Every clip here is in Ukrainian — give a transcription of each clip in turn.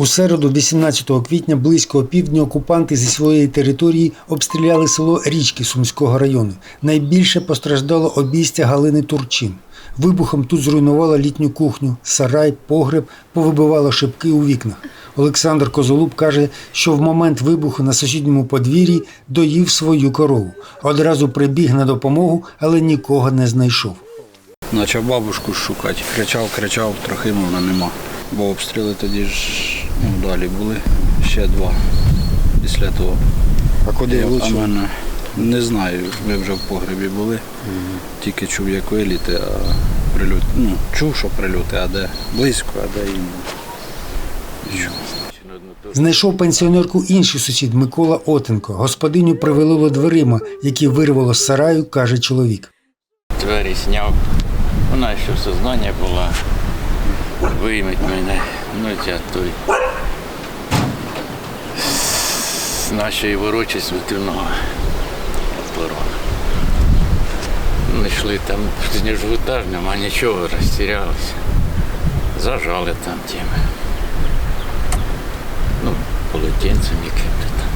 У середу, 18 квітня, близько опівдня окупанти зі своєї території обстріляли село Річки Сумського району. Найбільше постраждало обійстя Галини Турчин. Вибухом тут зруйнувало літню кухню, сарай, погреб, повибивало шибки у вікнах. Олександр Козолуб каже, що в момент вибуху на сусідньому подвір'ї доїв свою корову. Одразу прибіг на допомогу, але нікого не знайшов. Почав бабушку шукати. Кричав, кричав, трохи мовна нема. Бо обстріли тоді ж ну, далі були ще два після того. А куди Я- а мене не знаю, ми вже в погребі були. Тільки чув, як виліти, а прильот. Ну, чув, що прильоти, а де близько, а де і. Знайшов пенсіонерку інший сусід Микола Отенко. Господиню привело дверима, які вирвало з сараю, каже чоловік. Двері сняв. Вона ще в сознанні була. Виймуть мене. Ну ця той. З нашої ворочі світильного порога. Ну, йшли там сніжгутаж, нема нічого, розтірялися. Зажали там тими. Ну, полотенцем яким-то там.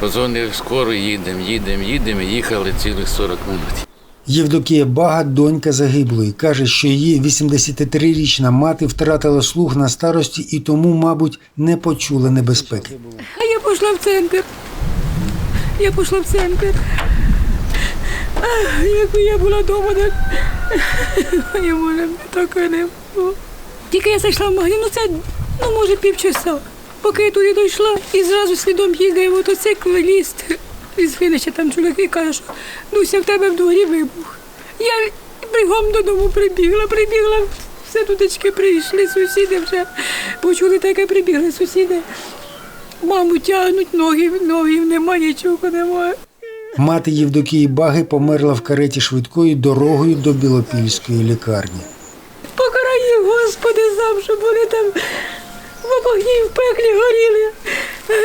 Позвонив скоро, їдемо, їдемо, їдемо, їхали цілих 40 минут. Євдокія Бага, донька загиблої, каже, що її 83-річна мати втратила слух на старості і тому, мабуть, не почула небезпеки. А я пішла в центр. Я пішла в центр. Ах, Якби я була вдома, так моє може таке не було. Тільки я зайшла в магазин, ну це ну, може півчаса. Поки я туди дійшла і зразу слідом їде мотоцикл ліс. Із Фінича там чоловіки каже, що Дуся, в тебе в дворі вибух. Я бігом додому прибігла, прибігла, все тутечки прийшли, сусіди вже почули таке, прибігли сусіди. Маму тягнуть, ноги, ноги нема, нічого немає. Мати Євдокії Баги померла в кареті швидкої дорогою до Білопільської лікарні. Покарай їх, Господи, сам, щоб вони там в вогні і в пеклі горіли.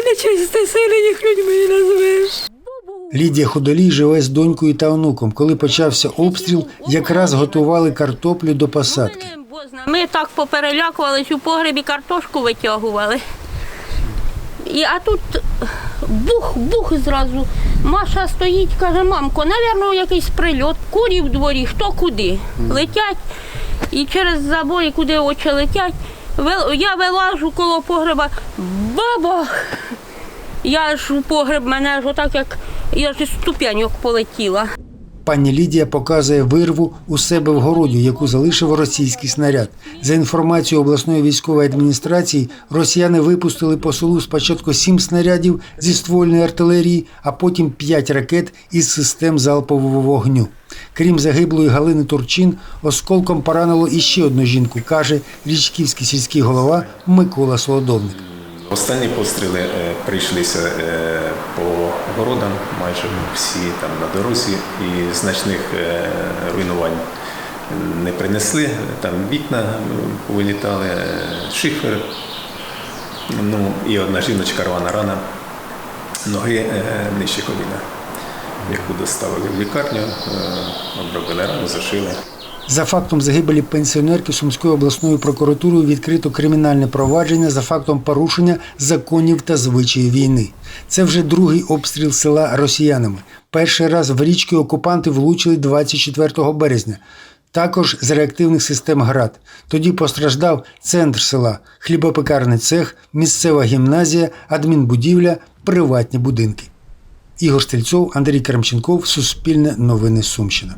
Нечисте сили їх людьми назвеш. Лідія Худолій живе з донькою та онуком. Коли почався обстріл, якраз готували картоплю до посадки. Ми так поперелякувались у погребі, картошку витягували. І, а тут бух-бух зразу. Маша стоїть, каже, мамко, навірно, якийсь прильот, курі в дворі, хто куди. Летять і через забої, куди очі летять. Я вилажу коло погреба, бабах! Я ж у погреб мене аж отак, як я ж ступеньок полетіла. Пані Лідія показує вирву у себе в городі, яку залишив російський снаряд. За інформацією обласної військової адміністрації, росіяни випустили по селу спочатку сім снарядів зі ствольної артилерії, а потім п'ять ракет із систем залпового вогню. Крім загиблої Галини Турчин, осколком поранило іще одну жінку, каже річківський сільський голова Микола Солодовник. Останні постріли е, прийшлися е, по городам, майже всі там на дорозі, і значних е, руйнувань не принесли. Там вікна повилітали, е, шифер. Ну і одна жіночка рвана рана, ноги нижче коліна, яку доставили в лікарню, обробили рану, зашили. За фактом загибелі пенсіонерки Сумською обласною прокуратурою відкрито кримінальне провадження за фактом порушення законів та звичаїв війни. Це вже другий обстріл села росіянами. Перший раз в річки окупанти влучили 24 березня. Також з реактивних систем ГРАД. Тоді постраждав центр села, хлібопекарний цех, місцева гімназія, адмінбудівля, приватні будинки. Ігор Стрільцов, Андрій Карамченков, Суспільне новини Сумщина.